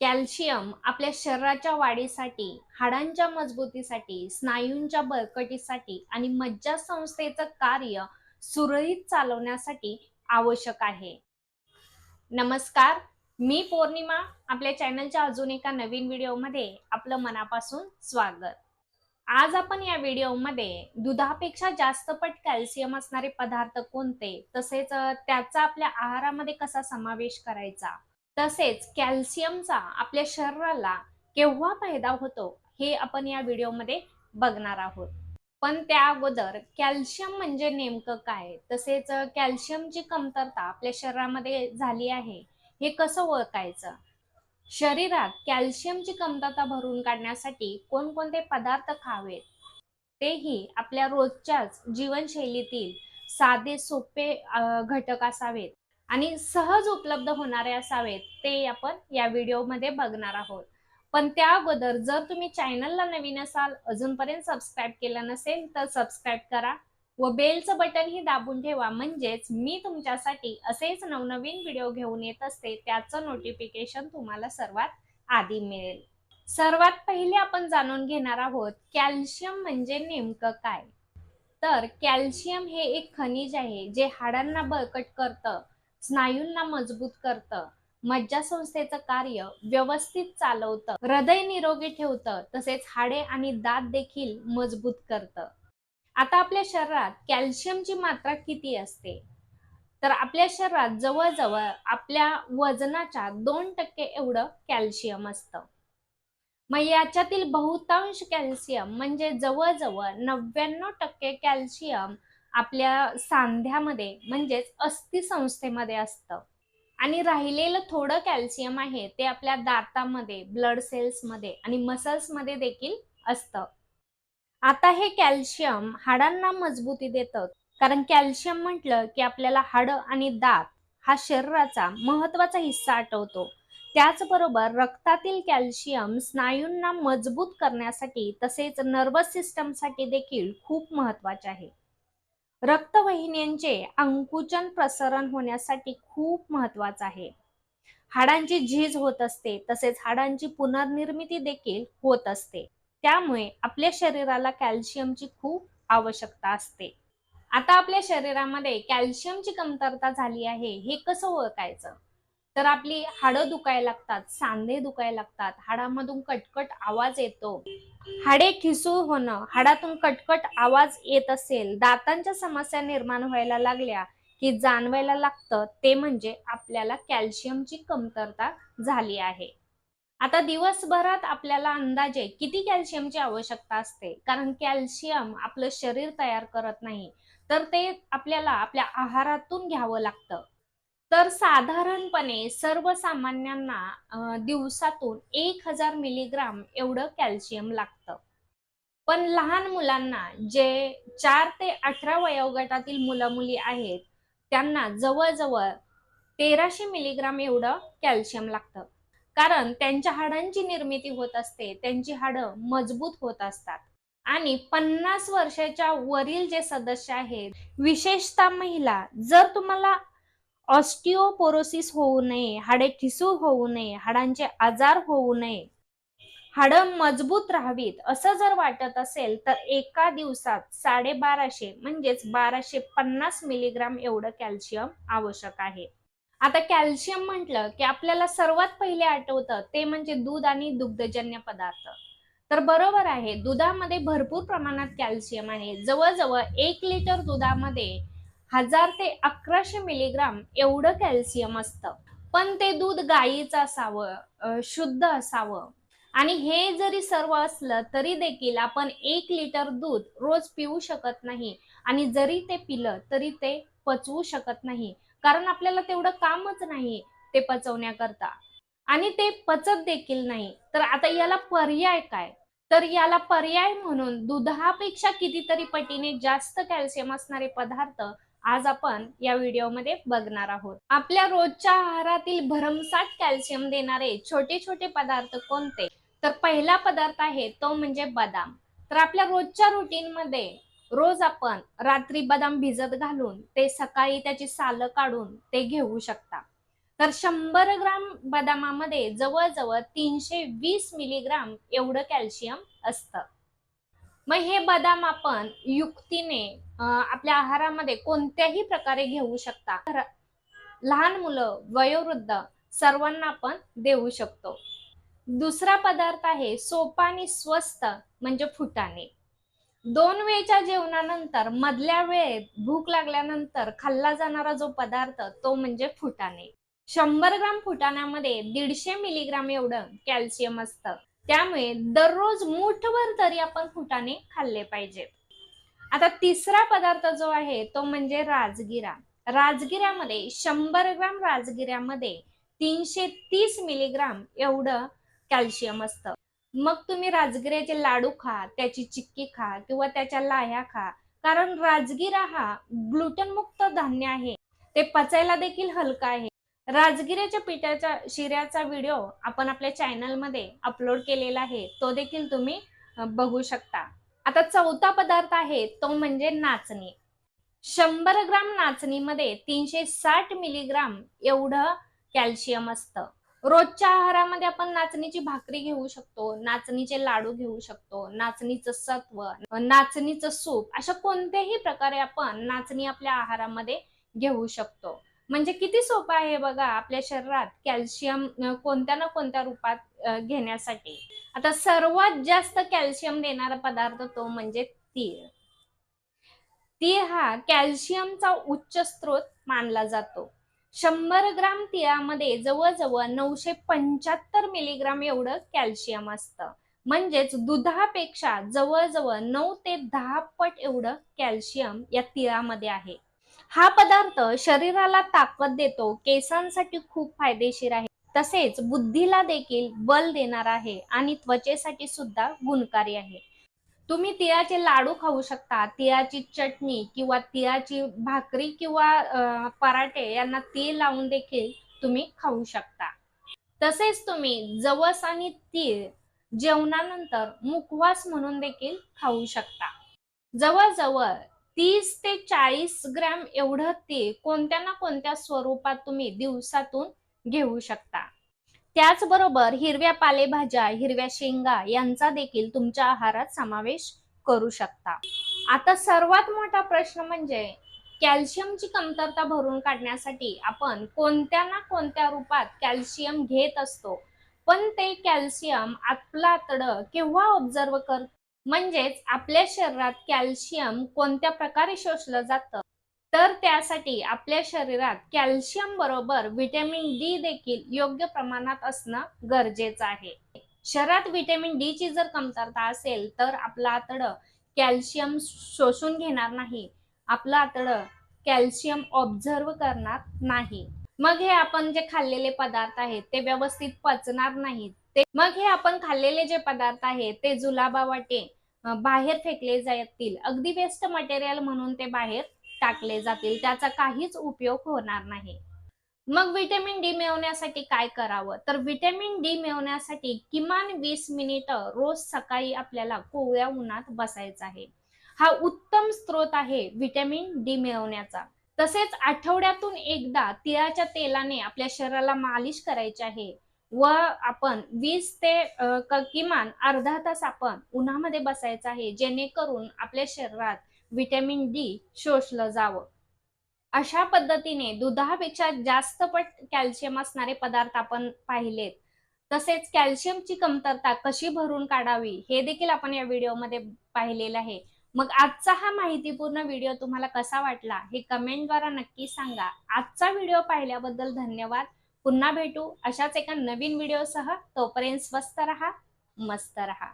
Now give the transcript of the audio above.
Calcium आपल्या शरीराच्या वाढीसाठी हाडांच्या मजबूतीसाठी स्नायूंच्या बळकटीसाठी आणि मज्जासंस्थेचं कार्य सुरळीत चालवण्यासाठी आवश्यक आहे. नमस्कार मी पौर्णिमा आपल्या चॅनलच्या अजून एका नवीन व्हिडिओमध्ये आपलं मनापासून स्वागत. आज आपण या व्हिडिओमध्ये दुधापेक्षा जास्त पट कॅल्शियम असणारे पदार्थ कोणते? तसेच त्याचा आपल्या आहारामध्ये कसा समावेश करायचा? तसेच कॅल्शियमचा आपल्या शरीराला केव्हा फायदा होतो हे आपण या व्हिडिओमध्ये बघणार आहोत. पण त्या अगोदर कॅल्शियम म्हणजे नेमकं काय? तसेच कॅल्शियमची कमतरता आपल्या शरीरामध्ये झाली आहे हे कसं ओळखायचं? शरीरात कॅल्शियमची कमतरता भरून काढण्यासाठी कोणकोणते पदार्थ खावेत? तेही आपल्या रोजच्याच जीवनशैलीतील साधे सोपे घटक असावेत. आणि सहज उपलब्ध होणारे असावेत ते आपण या व्हिडिओमध्ये बघणार आहोत. पण त्या अगोदर जर तुम्ही चॅनलला नवीन असाल अजूनपर्यंत सबस्क्राईब केलं नसेल तर सबस्क्राईब करा व बेलचं बटन ही दाबून ठेवा. म्हणजेच मी तुमच्यासाठी असेच नवनवीन व्हिडिओ घेऊन येत असते त्याचं नोटिफिकेशन तुम्हाला सर्वात आधी मिळेल. सर्वात पहिले आपण जाणून घेणार आहोत कॅल्शियम म्हणजे नेमकं काय? तर कॅल्शियम हे एक खनिज आहे जे हाडांना बळकट करतं. स्नायूंना मजबूत करतं. मज्जासंस्थेचं कार्य व्यवस्थित चालवतं. हृदय निरोगी ठेवतं. तसेच हाडे आणि दात देखील मजबूत करतं. आता आपल्या शरीरात कॅल्शियमची मात्रा किती असते? तर आपल्या शरीरात जवळजवळ आपल्या वजनाच्या दोन टक्के एवढं कॅल्शियम असतं. मग याच्यातील बहुतांश कॅल्शियम म्हणजे जवळजवळ नव्याण्णव टक्के कॅल्शियम आपल्या सांध्यामध्ये म्हणजेच अस्थि संस्थेमध्ये असतं. आणि राहिलेलं थोडं कॅल्शियम आहे ते आपल्या दातामध्ये ब्लड सेल्समध्ये आणि मसल्समध्ये देखील असतं. आता हे कॅल्शियम हाडांना मजबूती देतं. कारण कॅल्शियम म्हटलं की आपल्याला हाडं आणि दात हा शरीराचा महत्त्वाचा हिस्सा आठवतो. त्याचबरोबर रक्तातील कॅल्शियम स्नायूंना मजबूत करण्यासाठी तसेच नर्वस सिस्टमसाठी देखील खूप महत्त्वाचे आहे. रक्तवाहिन्यांचे अंकुचन प्रसरण होण्यासाठी खूप महत्वाचं आहे. हाडांची झीज होत असते तसेच हाडांची पुनर्निर्मिती देखील होत असते. त्यामुळे आपल्या शरीराला कॅल्शियमची खूप आवश्यकता असते. आता आपल्या शरीरामध्ये कॅल्शियमची कमतरता झाली आहे हे कसं ओळखायचं? तर आपली हाडं दुखायला लागतात सांधे दुखायला लागतात हाडामधून कटकट आवाज येतो. हाडे खिसूळ होणं हाडातून कटकट आवाज येत असेल दातांच्या समस्या निर्माण व्हायला लागल्या की जाणवायला लागतं ते म्हणजे आपल्याला कॅल्शियमची कमतरता झाली आहे. आता दिवसभरात आपल्याला अंदाजे किती कॅल्शियमची आवश्यकता असते? कारण कॅल्शियम आपलं शरीर तयार करत नाही. तर ते आपल्याला आपल्या आहारातून घ्यावं लागतं. तर साधारणपणे सर्वसामान्यांना दिवसातून एक हजार मिलीग्राम एवढं कॅल्शियम लागतं. पण लहान मुलांना जे चार ते अठरा वयोगटातील मुलं मुली आहेत त्यांना जवळजवळ तेराशे मिलीग्राम एवढं कॅल्शियम लागतं. कारण त्यांच्या हाडांची निर्मिती होत असते त्यांची हाडं मजबूत होत असतात. आणि पन्नास वर्षाच्या वरील जे सदस्य आहेत विशेषतः महिला जर तुम्हाला ऑस्टिओपोरोसिस होऊ नये हाडे ठिसूळ होऊ नये हाडांचे आजार होऊ नये. हाडं मजबूत राहावीत असं जर वाटत असेल तर एका दिवसात साडेबाराशे म्हणजेच बाराशे पन्नास मिलीग्राम एवढं कॅल्शियम आवश्यक आहे. आता कॅल्शियम म्हटलं की आपल्याला सर्वात पहिले आठवतं ते म्हणजे दूध आणि दुग्धजन्य पदार्थ. तर बरोबर आहे दुधामध्ये भरपूर प्रमाणात कॅल्शियम आहे. जवळजवळ एक लिटर दुधामध्ये हजार ते अकराशे मिलीग्राम एवढं कॅल्शियम असतं. पण ते दूध गायीचं असावं शुद्ध असावं. आणि हे जरी सर्व असलं तरी देखील आपण एक लिटर दूध रोज पिऊ शकत नाही. आणि जरी ते पिलं तरी ते पचवू शकत नाही. कारण आपल्याला तेवढं कामच नाही ते पचवण्याकरता. आणि ते पचत देखील नाही. तर आता याला पर्याय काय? तर याला पर्याय म्हणून दुधापेक्षा कितीतरी पटीने जास्त कॅल्शियम असणारे पदार्थ आज आपण या व्हिडिओमध्ये बघणार आहोत. आपल्या रोजच्या आहारातील भरमसाठ कॅल्शियम देणारे छोटे छोटे पदार्थ कोणते? तर पहिला पदार्थ आहे तो म्हणजे बदाम. तर आपल्या रोजच्या रुटीन मध्ये रोज आपण रात्री बदाम भिजत घालून ते सकाळी त्याची सालं काढून ते घेऊ शकता. तर शंभर ग्राम बदामामध्ये जवळजवळ तीनशे वीस मिलीग्राम एवढं कॅल्शियम असतं. मग हे बदाम आपण युक्तीने आपल्या आहारामध्ये कोणत्याही प्रकारे घेऊ शकता. लहान मुलं वयोवृद्ध सर्वांना आपण देऊ शकतो. दुसरा पदार्थ आहे सोपा आणि स्वस्त म्हणजे फुटाणे. दोन वेळच्या जेवणानंतर मधल्या वेळेत भूक लागल्यानंतर खाल्ला जाणारा जो पदार्थ तो म्हणजे फुटाणे. शंभर ग्राम फुटाण्यामध्ये दीडशे मिलीग्राम एवढं कॅल्शियम असतं. त्यामुळे दररोज मुठभर तरी आपण फुटाणे खाल्ले पाहिजेत आता तिसरा पदार्थ जो आहे तो म्हणजे राजगिरा. राजगिऱ्यामध्ये शंभर ग्राम राजगिऱ्यामध्ये तीनशे तीस मिलीग्राम एवढं कॅल्शियम असतं. मग तुम्ही राजगिऱ्याचे लाडू खा त्याची चिक्की खा किंवा त्याच्या लाह्या खा. कारण राजगिरा हा ग्लुटनमुक्त धान्य आहे. ते पचायला देखील हलका आहे. राजगिऱ्याच्या पिठाच्या शिऱ्याचा व्हिडिओ आपण आपल्या चॅनलमध्ये अपलोड केलेला आहे. तो देखील तुम्ही बघू शकता. आता चौथा पदार्थ आहे तो म्हणजे नाचणी. शंभर ग्राम नाचणीमध्ये तीनशे साठ मिलीग्राम एवढं कॅल्शियम असतं. रोजच्या आहारामध्ये आपण नाचणीची भाकरी घेऊ शकतो नाचणीचे लाडू घेऊ शकतो नाचणीचं सत्व नाचणीचं सूप अशा कोणत्याही प्रकारे आपण नाचणी आपल्या आहारामध्ये घेऊ शकतो. म्हणजे किती सोपं आहे बघा आपल्या शरीरात कॅल्शियम कोणत्या ना कोणत्या रूपात घेण्यासाठी. आता सर्वात जास्त कॅल्शियम देणारा पदार्थ तो म्हणजे तीळ. तीळ हा कॅल्शियमचा उच्च स्रोत मानला जातो. शंभर ग्राम तिळामध्ये जवळजवळ नऊशे पंच्याहत्तर मिलीग्राम एवढं कॅल्शियम असतं. म्हणजेच दुधापेक्षा जवळजवळ नऊ ते दहा पट एवढं कॅल्शियम या तिळामध्ये आहे. हा पदार्थ शरीराला ताकद देतो केसांसाठी खूप फायदेशीर आहे. तसेच बुद्धीला देखील बल देणार आहे आणि त्वचेसाठी सुद्धा गुणकारी आहे. तुम्ही तिळाचे लाडू खाऊ शकता तिळाची चटणी किंवा तिळाची भाकरी किंवा पराठे यांना तीळ लावून देखील तुम्ही खाऊ शकता. तसेच तुम्ही जवस आणि तीळ जेवणानंतर मुखवास म्हणून देखील खाऊ शकता. जवळजवळ तीस ते चाळीस ग्रॅम एवढं ते कोणत्या ना कोणत्या स्वरूपात तुम्ही दिवसातून घेऊ शकता. त्याचबरोबर हिरव्या पालेभाज्या हिरव्या शेंगा यांचा देखील तुमच्या आहारात समावेश करू शकता. आता सर्वात मोठा प्रश्न म्हणजे कॅल्शियमची कमतरता भरून काढण्यासाठी आपण कोणत्या ना कोणत्या रूपात कॅल्शियम घेत असतो. पण ते कॅल्शियम आपलं आतडं केव्हा ऑब्झर्व कर म्हणजेच आपल्या शरीरात कॅल्शियम कोणत्या प्रकारे शोषलं जातं? तर त्यासाठी आपल्या शरीरात कॅल्शियम बरोबर व्हिटॅमिन डी देखील योग्य प्रमाणात असणं गरजेचं आहे. शरीरात व्हिटॅमिन डी ची जर कमतरता असेल तर आपलं आतडं कॅल्शियम शोषून घेणार नाही. आपलं आतडं कॅल्शियम ऑब्झर्व करणार नाही. मग हे आपण जे खाल्लेले पदार्थ आहेत ते व्यवस्थित पचणार नाहीत. ते मग हे आपण खाल्लेले जे पदार्थ आहेत ते जुलाबा वाटे बाहेर फेकले जातील. अगदी वेस्ट मटेरियल म्हणून ते बाहेर टाकले जातील. त्याचा काहीच उपयोग होणार नाही. मग व्हिटॅमिन डी मिळवण्यासाठी काय करावं? तर व्हिटॅमिन डी मिळवण्यासाठी किमान वीस मिनिट रोज सकाळी आपल्याला कोवळ्या उन्हात बसायचं आहे. हा उत्तम स्रोत आहे व्हिटॅमिन डी मिळवण्याचा. तसेच आठवड्यातून एकदा तिळाच्या तेलाने आपल्या शरीराला मालिश करायची आहे. व आपण वीस ते किमान अर्धा तास आपण उन्हामध्ये बसायचं आहे जेणेकरून आपल्या शरीरात व्हिटॅमिन डी शोषलं जावं. अशा पद्धतीने दुधापेक्षा जास्त पट कॅल्शियम असणारे पदार्थ आपण पाहिलेत. तसेच कॅल्शियमची कमतरता कशी भरून काढावी हे देखील आपण या व्हिडिओमध्ये पाहिलेलं आहे. मग आजचा हा माहितीपूर्ण व्हिडिओ तुम्हाला कसा वाटला हे कमेंटद्वारा नक्की सांगा. आजचा व्हिडिओ पाहिल्याबद्दल धन्यवाद. पुन्हा भेटू अशाच एका नवीन व्हिडिओसह तोपर्यंत स्वस्त रहा मस्त रहा.